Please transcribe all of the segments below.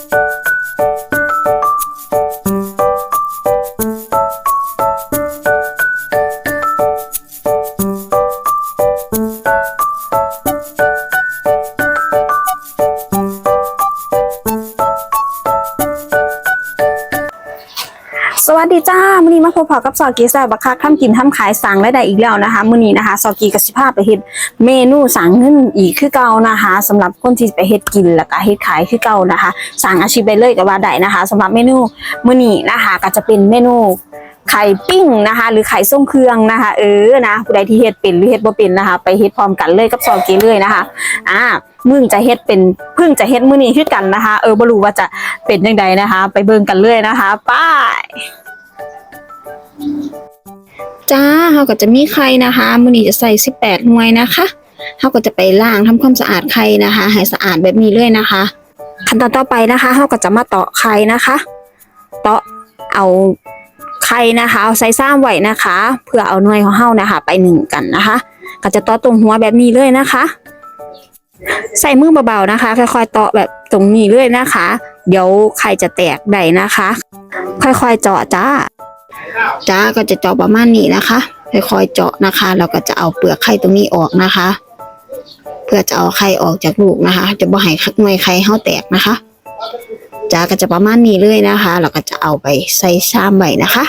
ส มื้อนี้มาพบพอกับซอกีแซ่บบักคักทำกินทำขายสั่งและได้อีกแล้วนะคะมื้อนี้นะคะซอกีกับสิพาไปเฮ็ดเมนูสั่งเงินอีกคือเก่านะคะสำหรับคนที่ไปเฮ็ดกินแล้วก็เฮ็ดขายคือเก่านะคะสั่งอาชีพไปเลยก็ว่าได้นะคะสำหรับเมนูมื้อนี้นะคะก็จะเป็นเมนูไข่ปิ้งนะคะ หรือไข่ส้มเครื่องนะคะ เออนะผู้ใดที่เฮ็ดเป็นหรือเฮ็ดบ่เป็นนะคะ ไปเฮ็ดพร้อมกันเลยกับซอกีเลยนะคะอ่ามึงจะเฮ็ดเป็นเพิ่งจะเฮ็ดมื้อนี้คือกันนะคะ เออบ่รู้ว่าจะเป็นจังไดนะคะ ไปเบิ่งกันเลยนะคะไป้าย จ้าเขาก็จะมีไข่นะคะมื้อนี้จะใส่18หน่วยนะคะเขาก็จะไปล้างทำความสะอาดไข่นะคะให้สะอาดแบบนี้เลยนะคะ ขั้นตอนต่อไปนะคะเขาก็จะมาเตาะไข่นะคะเตาะเอาไข่นะคะ เอาใส่ซ้ำไว้นะคะ เพื่อเอาหน่วยของเฮานะคะ ไปหนึ่งกันนะคะ ก็จะเตาะตรงหัวแบบนี้เลยนะคะ ใส่มือเบาๆนะคะค่อยๆเตาะแบบตรงนี้เลยนะคะ เดี๋ยวไข่จะแตกได้นะคะ ค่อยๆเจาะจ้า จ้าก็จะเจาะประมาณนี้นะคะค่อยๆเจาะนะคะ เราก็จะเอาเปลือกไข่ตรงนี้ออกนะคะ เพื่อจะเอาไข่ออกจากลูกนะคะ จะบ่ให้หน่วยไข่เฮาแตกนะคะจ้าก็จะประมาณนี้เลยนะคะ เราก็จะเอาไปใส่ชามไว้นะคะ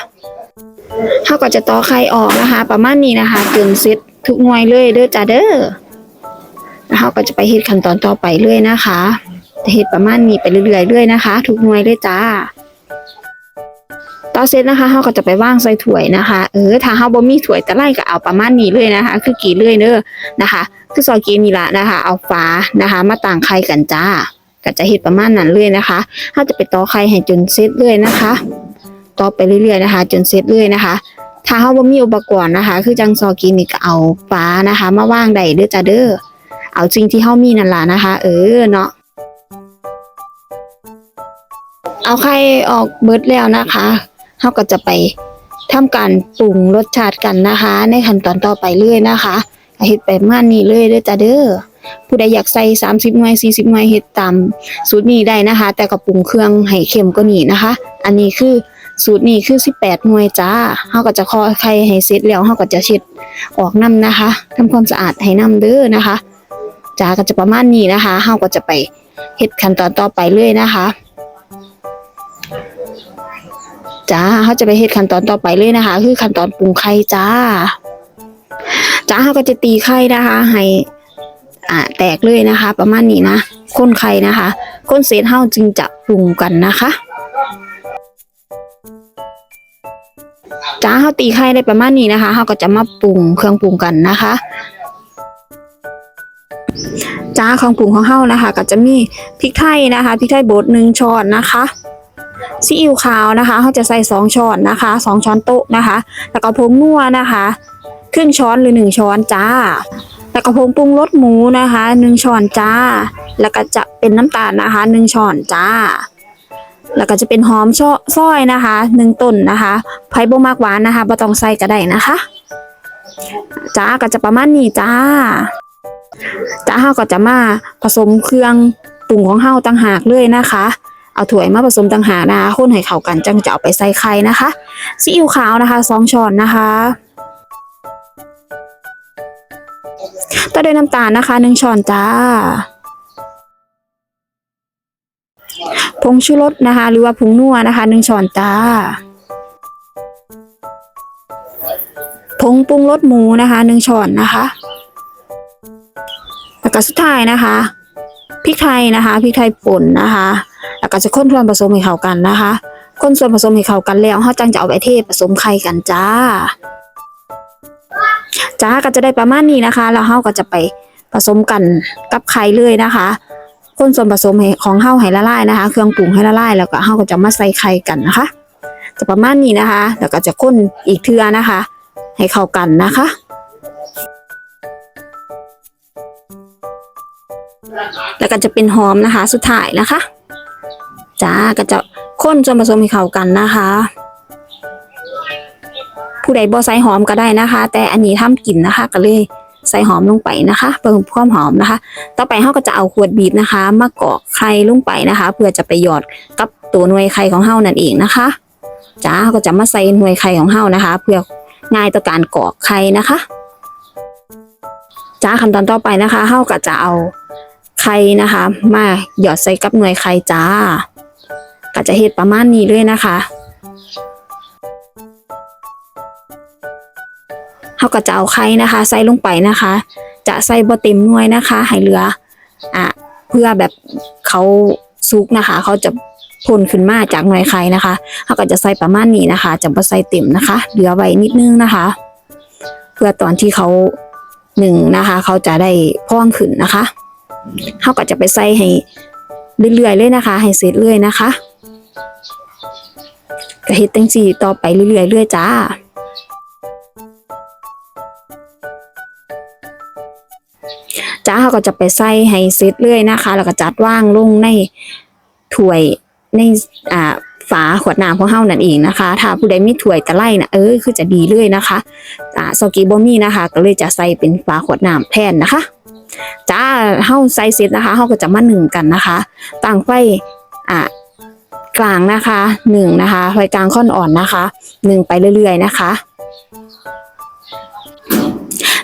เฮาก็จะต่อไข่ออกนะคะ ประมาณนี้นะคะจนเสร็จทุกหน่วยเลยเด้อจ้าเด้อแล้วเฮาก็จะไปเฮ็ดขั้นตอนต่อไปเลยนะคะจะเฮ็ดประมาณนี้ไปเรื่อยๆเรื่อยนะคะ ทุกหน่วยเลยจ้า ต่อเสร็จนะคะเราก็จะไปว่างใส่ถ้วยนะคะเออถ้าเราบ่มีถ้วยตะไลก็เอาประมาณนี้เลยนะคะ คือกี่เลยเด้อนะคะ คือซอยกีนี่ละนะคะ เอาฟ้านะคะ มาต่างไข่กันจ้าก็จะเฮ็ดประมาณนั้นเลยนะคะเราจะไปต่อไข่ให้จนเสร็จเลยนะคะ ต่อไปเรื่อยๆนะคะ จนเสร็จเลยนะคะถ้าเราบ่มีอุปกรณ์นะคะ คือจังซอกีนี่ก็เอาฟ้านะคะ มาว่างได้เด้อจ้าเด้อเอาสิ่งที่เฮามีนั่นล่ะนะคะ เออเนาะเอาไข่ออกเบิดแล้วนะคะ เราก็จะไปทำการปรุงรสชาติกันนะคะ ในขั้นตอนต่อไปเรื่อยนะคะเฮ็ดไประมาณนี้เลยเด้อจ้าเด้อผู้ใดอยากใส่ 30หน่วย40หน่วยเฮ็ดตามสูตรนี้ได้นะคะ แต่ก็ปรุงเครื่องให้เข้มกว่านี้นะคะ อันนี้คือสูตรนี้คือ 18หน่วยจ้าเฮาก็จะคอไข่ให้เสร็จแล้วเฮาก็จะเช็ดออกน้ำนะคะทำความสะอาดให้น้ำเด้อนะคะจ้าก็จะประมาณนี้นะคะเฮาก็จะไปเฮ็ดขั้นตอนต่อไปเรื่อยนะคะ จ้าเขาจะไปเฮ็ดขั้นตอนต่อไปเลยนะคะ คือขั้นตอนปรุงไข่จ้า จ้าเขาก็จะตีไข่นะคะให้อ่าแตกเลยนะคะ ประมาณนี้นะข้นไข่นะคะข้นเสร็จเฮาจึงจะปรุงกันนะคะจ้าเขาตีไข่ได้ประมาณนี้นะคะเขาก็จะมาปรุงเครื่องปรุงกันนะคะจ้าของปรุงของเฮานะคะ ก็จะมีพริกไทยนะคะพริกไทยบดหนึ่งช้อนนะคะ ซีอิ๊วขาวนะคะเขาจะใส่สองช้อนนะคะสองช้อนโต๊ะนะคะ แล้วก็ผงนัวนะคะ ครึ่งช้อนหรือหนึ่งช้อนจ้า แล้วก็ผงปรุงรสหมูนะคะหนึ่งช้อนจ้า แล้วก็จะเป็นน้ำตาลนะคะหนึ่งช้อนจ้า แล้วก็จะเป็นหอมช่อซอยนะคะหนึ่งต้นนะคะไผ่บมากหวานนะคะบ่ต้องใส่ก็ได้นะคะจ้าก็จะประมาณนี้จ้าจ้าเฮาก็จะมาผสมเครื่องปรุงของเฮาต่างหากเลยนะคะ เอาถ้วมาผสมต่างหากนะคะคนให้เข้ากันจังจะเอาไปใส่ไข่นะคะซีอิ๊วขาวนะคะสองช้อนนะคะต่อด้วยน้ำตาลนะคะหนึ่งช้อนจ้าผงชูรสนะคะ หรือว่าผงนัวนะคะหนึ่งช้อนจ้าผงปรุงรสหมูนะคะหนึ่งช้อนนะคะแล้วก็สุดท้ายนะคะพริกไทยนะคะพริกไทยป่นนะคะ ก็จะค้นส่วนผสมให้เข้ากันนะคะคนส่วนผสมให้เข้ากันแล้วเฮาจังจะเอาไปเทผสมไข่กันจ้า จ้าก็จะได้ประมาณนี้นะคะ แล้วเฮาก็จะไปผสมกันกับไข่เลยนะคะ คนส่วนผสมของเฮาให้ละลายนะคะ เครื่องปรุงให้ละลายแล้วก็เฮาก็จะมาใส่ไข่กันนะคะ จะประมาณนี้นะคะ แล้วก็จะค้นอีกเทื่อนะคะ ให้เข้ากันนะคะแล้วก็จะเป็นหอมนะคะ สุดท้ายนะคะ จ้าก็จะข้นส่วนผสมให้เข้ากันนะคะ ผู้ใดบ่ใส่หอมก็ได้นะคะ แต่อันนี้ทำกินนะคะก็เลยใส่หอมลงไปนะคะเพิ่มความหอมนะคะ ต่อไปเราก็จะเอาขวดบีบนะคะ มากอกไข่ลงไปนะคะ เพื่อจะไปหยอดกับตัวหน่วยไข่ของเฮานั่นเองนะคะจ้าเราก็จะมาใส่หน่วยไข่ของเฮานะคะ เพื่อง่ายต่อการกรอกไข่นะคะจ้าขั้นตอนต่อไปนะคะเฮาก็จะเอาไข่นะคะ มาหยอดใส่กับหน่วยไข่จ้า ก็จะเฮ็ดประมาณนี้เลยนะคะเฮาก็จะเอาไข่นะคะ ใส่ลงไปนะคะ จะใส่บ่เต็มหน่วยนะคะให้เหลืออะเพื่อแบบเขาซุกนะคะ เขาจะพ่นขึ้นมาจากหน่วยไข่นะคะเขาก็จะใส่ประมาณนี้นะคะ จะบ่ใส่เต็มนะคะ เหลือไว้นิดนึงนะคะ เพื่อตอนที่เขาหนึ่งนะคะ เขาจะได้พ่องขึ้นนะคะเขาก็จะไปใส่ให้เรื่อยๆเลยนะคะ ให้เสร็จเลยนะคะ ก็เฮ็ดจังซี่ต่อไปเรื่อยๆเรื่อยจ้า จ้าเขาก็จะไปใส่ให้เสร็จเลยนะคะ แล้วก็จัดว่างลงในถ้วยในอ่าฝาขวดน้ำของเฮานั่นเองนะคะ ถ้าผู้ใดมีถ้วยตะไลนะเออคือจะดีเลยนะคะอ่าซอกีบ่มีนะคะ ก็เลยจะใส่เป็นฝาขวดน้ำแทนนะคะจ้าเฮาใส่เสร็จนะคะเฮาก็จะมาหนึ่งกันนะคะตั้งไฟอ่า กลางนะคะหนึ่งนะคะไฟกลางค่อนอ่อนนะคะหนึ่งไปเรื่อยๆนะคะ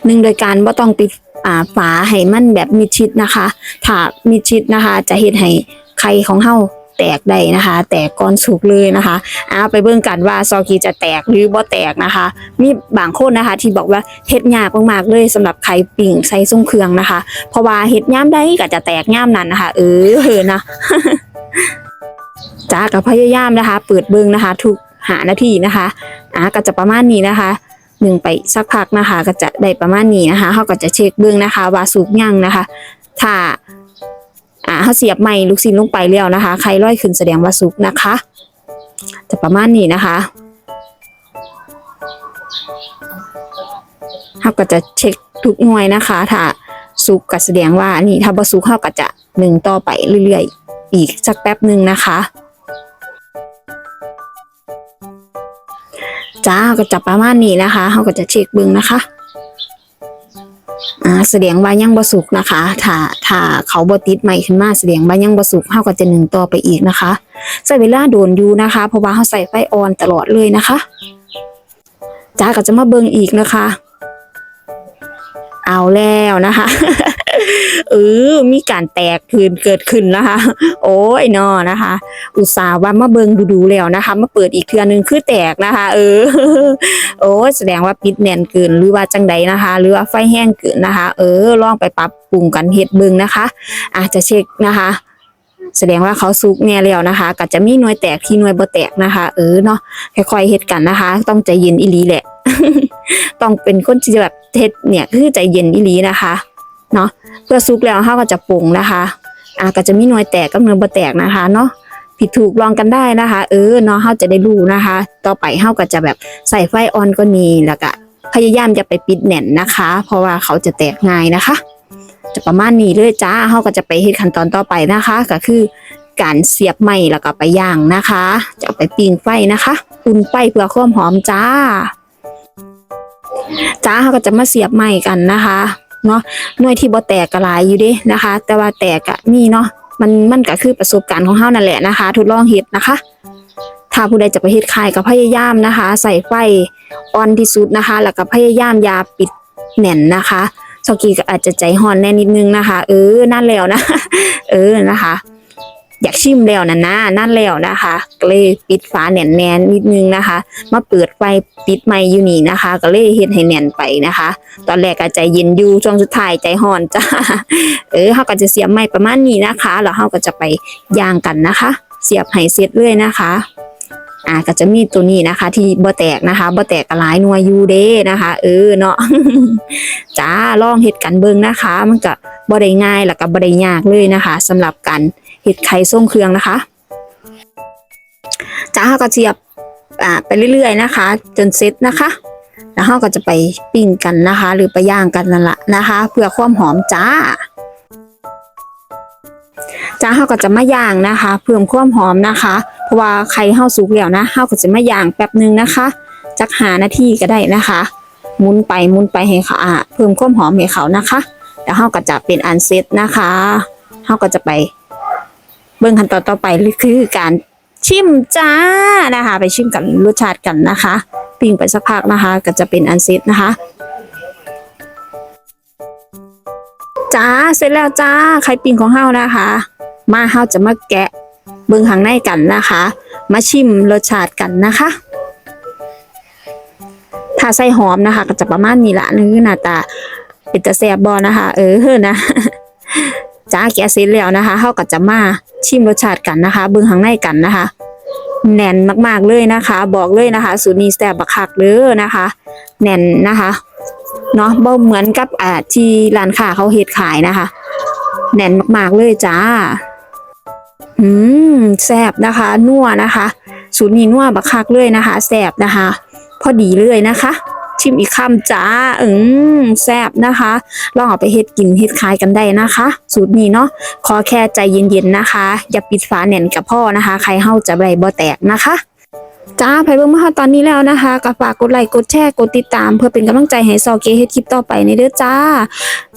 หนึ่งโดยการบ่ต้องปิดอ่าฝาให้มันแบบมิดชิดนะคะ ถ้ามิดชิดนะคะ จะเฮ็ดให้ไข่ของเฮาแตกได้นะคะ แตกก่อนสุกเลยนะคะเอาไปเบิ่งกันว่าซอกีจะแตกหรือบ่แตกนะคะ มีบางคนนะคะ ที่บอกว่าเฮ็ดยากมากๆเลยสำหรับไข่ปิ่งใส่ทรงเครื่องนะคะ เพราะว่าเฮ็ดย่ามได้ก็จะแตกย่ามนั้นนะคะ เออนะ จ้ากับพยายามนะคะ เปิดเบิงนะคะ ทุกหานาทีนะคะอ่าก็จะประมาณนี้นะคะหนึ่งไปสักพักนะคะ ก็จะได้ประมาณนี้นะคะเขาก็จะเช็คเบื้องนะคะ ว่าสุกยังนะคะ ถ้าอ่าเขาเสียบไม้ลูกศิลลงไปแล้วนะคะ ใครร้อยขึ้นแสดงว่าสุกนะคะ จะประมาณนี้นะคะเขาก็จะเช็คทุกหน่วยนะคะ ถ้าสุกก็แสดงว่านี่ถ้าบ่สุกเขาก็จะหนึ่งต่อไปเรื่อยๆ อีกสักแป๊บหนึ่งนะคะ จ้าก็จะประมาณนี้นะคะเขาก็จะเช็คเบิ้งนะคะอ่าเสดงใบยังบะสุกนะคะ ถ้าถ้าเขาบติดใหม่ขึ้นมาเสียงใบยังบะสุกเขาก็จะหนึ่งต่อไปอีกนะคะใช้เวลาโดนอยู่นะคะ เพราะว่าเขาใส่ไฟออนตลอดเลยนะคะจ้าก็จะมาเบิ่งอีกนะคะ เอาแล้วนะคะเออมีการแตกคืนเกิดขึ้นนะคะ โอ้ยนอนะคะ อุตส่าห์ว่ามาเบิงดูๆแล้วนะคะ มาเปิดอีกเทือนึงคือแตกนะคะ เออ โอ้แสดงว่าปิดแน่นเกินหรือว่าจังใดนะคะ หรือว่าไฟแห้งเกินนะคะ เออลองไปปรับปรุงกันเฮ็ดเบิงนะคะ อาจจะเช็คนะคะแสดงว่าเขาซุกแน่แล้วนะคะก็จะมีหน่วยแตกที่หน่วยบ่แตกนะคะ เออเนาะค่อยๆเฮ็ดกันนะคะ ต้องใจเย็นอีหลีแหละ ต้องเป็นคนที่แบบเฮ็ดเนี่ยคือใจเย็นอีหลีนะคะเนาะเพื่อซุกแล้วเขาก็จะปรุงนะคะอะก็จะมีหน่วยแตกกับหน่วยบ่แตกนะคะเนาะผิดถูกลองกันได้นะคะ เออเนาะเฮาจะได้รู้นะคะ ต่อไปเฮาก็จะแบบใส่ไฟออนก็นีแล้วก็พยายามจะไปปิดแน่นนะคะ เพราะว่าเขาจะแตกง่ายนะคะ จะประมาณนี้เลยจ้าเฮาก็จะไปเฮ็ดขั้นตอนต่อไปนะคะ ก็คือการเสียบไม้แล้วก็ไปย่างนะคะ จะไปปิ้งไฟนะคะอุ่นไฟเพื่อความหอมจ้า จ้าเขาก็จะมาเสียบไม้กันนะคะเนาะหน่วยที่บ่แตกก็หลายอยู่เด้นะคะ แต่ว่าแตกอะมีเนาะมันมันก็คือประสบการณ์ของเฮานั่นแหละนะคะ ทดลองเฮ็ดนะคะ ถ้าผู้ใดจะไปเฮ็ดคายก็พยายามนะคะ ใส่ไฟอ่อนที่สุดนะคะ แล้วก็พยายามยาปิดแน่นนะคะสกีก็อาจจะใจห่อนแน่นิดนึงนะคะ เออนั่นแล้วนะ เออนะคะ อยากชิมแล้วนะนะนั่นแล้วนะคะก็เลยปิดฝาแน่นแน่นนิดนึงนะคะ มาเปิดไฟปิดไมค์อยู่นี่นะคะ ก็เลยเฮ็ดให้แน่นไปนะคะ ตอนแรกก็ใจเย็นอยู่ช่วงสุดท้ายใจห่อนจ้าเออเขาก็จะเสียบไม้ประมาณนี้นะคะแล้วเขาก็จะไปย่างกันนะคะ เสียบให้เสร็จเลยนะคะอ่าก็จะมีตัวนี้นะคะ ที่บ่แตกนะคะบ่แตกกหลายน่วยอยู่เด้นะคะ เออเนาะจ้าลองเฮ็ดกันเบิ่งนะคะ มันก็บ่ได้ง่ายแล้วก็บ่ได้ยากเลยนะคะสำหรับการ เฮ็ดไข่ส่งเครืองนะคะจ้าเขาก็เสียบอ่าไปเรื่อยๆนะคะ จนเสร็จนะคะ แล้วเราก็จะไปปิ้งกันนะคะ หรือไปย่างกันนั่นแหละนะคะ เพื่อความหอมจ้าจ้าเราก็จะมาย่างนะคะ เพิ่มความหอมนะคะ เพราะว่าไข่เฮาสุกแล้วนะเฮาก็จะมาย่างแป๊บหนึ่งนะคะจักหานาทีก็ได้นะคะหมุนไปหมุนไปให้เขาเพิ่มความหอมให้เขานะคะ แล้วเฮาก็จะเป็นอันเซตนะคะเฮาก็จะไป เบิ่งขั้นตอนต่อไปคือการชิมจ้านะคะ ไปชิมกันรสชาติกันนะคะปิ้งไปสักพักนะคะ ก็จะเป็นอันเซตนะคะจ้าเสร็จแล้วจ้าไข่ปิ้งของเฮานะคะ มาเฮาจะมาแกะเบิ่งข้างในกันนะคะ มาชิมรสชาติกันนะคะถ้าใส่หอมนะคะ ก็จะประมาณนี้ละนึงหน้าตาเป็นตะแซบบอนะคะ เออนะ จ้าแกะเสร็จแล้วนะคะเฮาก็จะมาชิมรสชาติกันนะคะ เบิ่งข้างในกันนะคะ แน่นมากๆเลยนะคะ บอกเลยนะคะ สูตรนี้แซ่บบักคักเด้อนะคะ แน่นนะคะเนาะบ่เหมือนกับอ่าที่ร้านค้าเขาเฮ็ดขายนะคะ แน่นมากๆเลยจ้า อืมแซ่บนะคะนัวนะคะ สูตรนี้นัวบักคักเลยนะคะแซ่บนะคะ พอดีเลยนะคะ ชิมอีกคำจ้าอืมแซ่บนะคะ ลองเอาไปเฮ็ดกินเฮ็ดขายกันได้นะคะ สูตรนี้เนาะขอแค่ใจเย็นๆนะคะ อย่าปิดฝาแน่นกับพ่อนะคะ ใครเฮาจะไรบ่แตกนะคะจ้าไผเบิ่งมาฮอดตอนนี้แล้วนะคะก็ฝากกดไลค์กดแชร์กดติดตาม เพื่อเป็นกำลังใจให้ซอเกเฮ็ดคลิปต่อไปในเด้อจ้า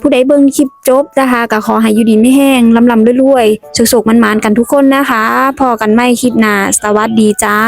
ผู้ใดเบิ่งคลิปจบนะคะก็ขอให้อยู่ดีไม่แห้งลำลำรวยๆสุขๆมันๆกันทุกคนนะคะ พอกันไม่คลิปหน้าสวัสดีจ้า